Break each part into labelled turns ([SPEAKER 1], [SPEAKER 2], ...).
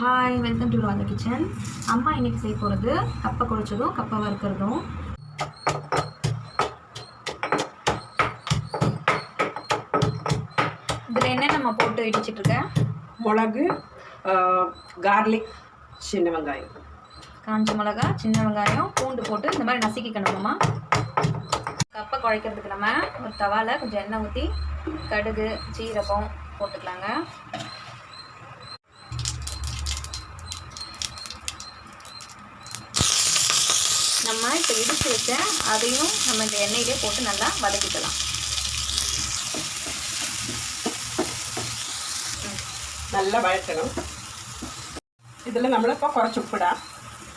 [SPEAKER 1] Hi welcome to Raja kitchen அம்மா இன்னைக்கு செய்ய போகிறது கப்பை குழைச்சதும் கப்பை வறுக்கிறதும். இதில் என்ன நம்ம போட்டு இடிச்சிட்டு இருக்க?
[SPEAKER 2] மிளகு கார்லிக் சின்ன வெங்காயம்.
[SPEAKER 1] காஞ்ச மிளகா சின்ன வெங்காயம் பூண்டு போட்டு இந்த மாதிரி நசுக்கிக்கணுமாம்மா கப்பை குழைக்கிறதுக்கு நம்ம ஒரு தவால கொஞ்சம் எண்ணெய் ஊற்றி கடுகு சீரகம் போட்டுக்கலாங்க. நம்ம இப்போ இடித்து வச்ச அதையும் நம்ம இந்த எண்ணெயிலே போட்டு நல்லா வதக்கிக்கலாம்
[SPEAKER 2] நல்லா வழட்டணும் இதில் നമ്മളിപ്പോൾ കുറച്ച് ഉപ്പിടാം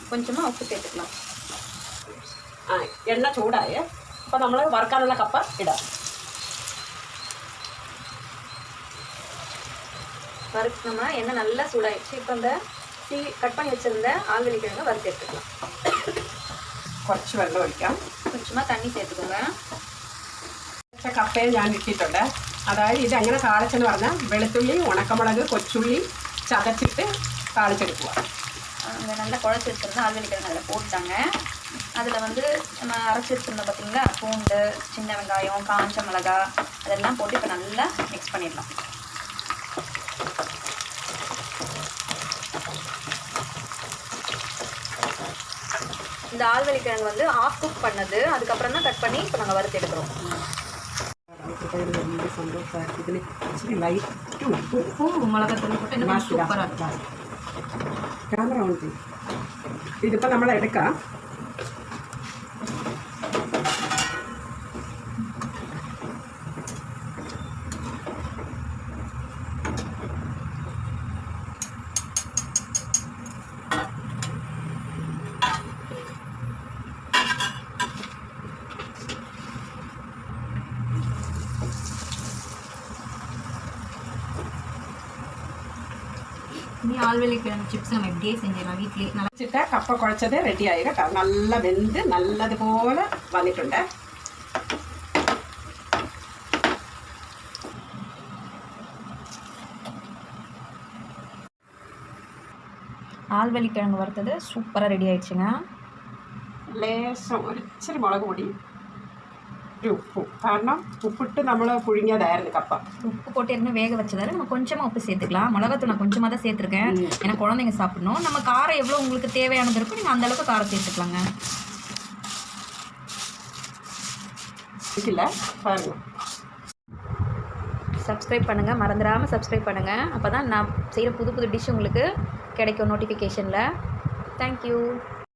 [SPEAKER 1] கொஞ்சமாக உப்பு சேர்த்துக்கலாம்
[SPEAKER 2] ആ എണ്ണ ചൂടായേ അപ്പോൾ നമ്മൾ വറുക്കാനുള്ള കപ്പ ഇടാം
[SPEAKER 1] வறுத்து நம்ம எண்ணெய் நல்லா சூடாயிடுச்சு இப்போ இந்த சீ கட் பண்ணி வச்சுருந்த ஆல்வெளி கிழங்கு வறுத்து எடுத்துக்கலாம்
[SPEAKER 2] കുറച്ച് വെള്ളം ഒഴിക്കാം
[SPEAKER 1] கொஞ்சமாக தண்ணி சேர்த்துக்கோங்க
[SPEAKER 2] പക്ഷെ കപ്പയെ ഞാൻ ഇട്ടിട്ടുണ്ട് അതായത് ഇത് എങ്ങനെ താളിച്ചെന്ന് പറഞ്ഞാൽ വെളുത്തുള്ളി ഉണക്കമുളക് കൊച്ചുള്ളി ചതച്ചിട്ട് താളിച്ചെടുക്കുക
[SPEAKER 1] அங்கே நல்லா குழச்சி வச்சுருந்தா ஆல்வெளி கிழங்கு அதில் போட்டாங்க அதில் வந்து நம்ம அரைச்சி வச்சுருந்தோம் பார்த்தீங்களா பூண்டு சின்ன வெங்காயம் காஞ்ச மிளகா அதெல்லாம் போட்டு இப்போ நல்லா மிக்ஸ் பண்ணிடலாம் இந்த ஆல்வெளி கிழங்கு வந்து ஆஃப் குக் பண்ணது அதுக்கப்புறம் தான் கட் பண்ணி இப்போ நாங்கள் வறுத்து எடுக்கிறோம்
[SPEAKER 2] വലിയ സന്തോഷമായിരുന്നു ഇതിൽ
[SPEAKER 1] இனி ஆழ்வெளிக்கிழங்கு சிப்ஸ் நம்ம எப்படியே செஞ்சிடலாம் வீட்லேயே. நல்லா
[SPEAKER 2] வச்சுட்டா கப்பை குழச்சதே ரெடி ஆகிடும் நல்லா வெந்து நல்லது போல்
[SPEAKER 1] வந்துட்டுண்டு ஆழ்வெளிக்கிழங்கு வறுத்தது சூப்பராக ரெடி ஆயிடுச்சுங்க.
[SPEAKER 2] லேசம் ஒரு சிறு மிளகு பொடி. ഇത്തിരി ഉപ്പും. കാരണം ഉപ്പിട്ട് നമ്മൾ கப்பா
[SPEAKER 1] உப்பு போட்டு ஏற்கனவே வேக வச்சதால நம்ம கொஞ்சமாக உப்பு சேர்த்துக்கலாம் மிளகாத்தூள் நான் கொஞ்சமாக தான் சேர்த்துருக்கேன் ஏன்னா குழந்தைங்க சாப்பிடணும். நம்ம காரம் எவ்வளோ உங்களுக்கு தேவையானது இருக்கும் நீங்கள் அந்த அளவுக்கு காரம் சேர்த்துக்கலாங்க.
[SPEAKER 2] இருக்குல்ல பாருங்க.
[SPEAKER 1] சப்ஸ்கிரைப் பண்ணுங்கள் மறந்துடாமல் சப்ஸ்கிரைப் பண்ணுங்கள் அப்போ தான் நான் செய்கிற புது புது டிஷ் உங்களுக்கு கிடைக்கும் நோட்டிஃபிகேஷனில் தேங்க்யூ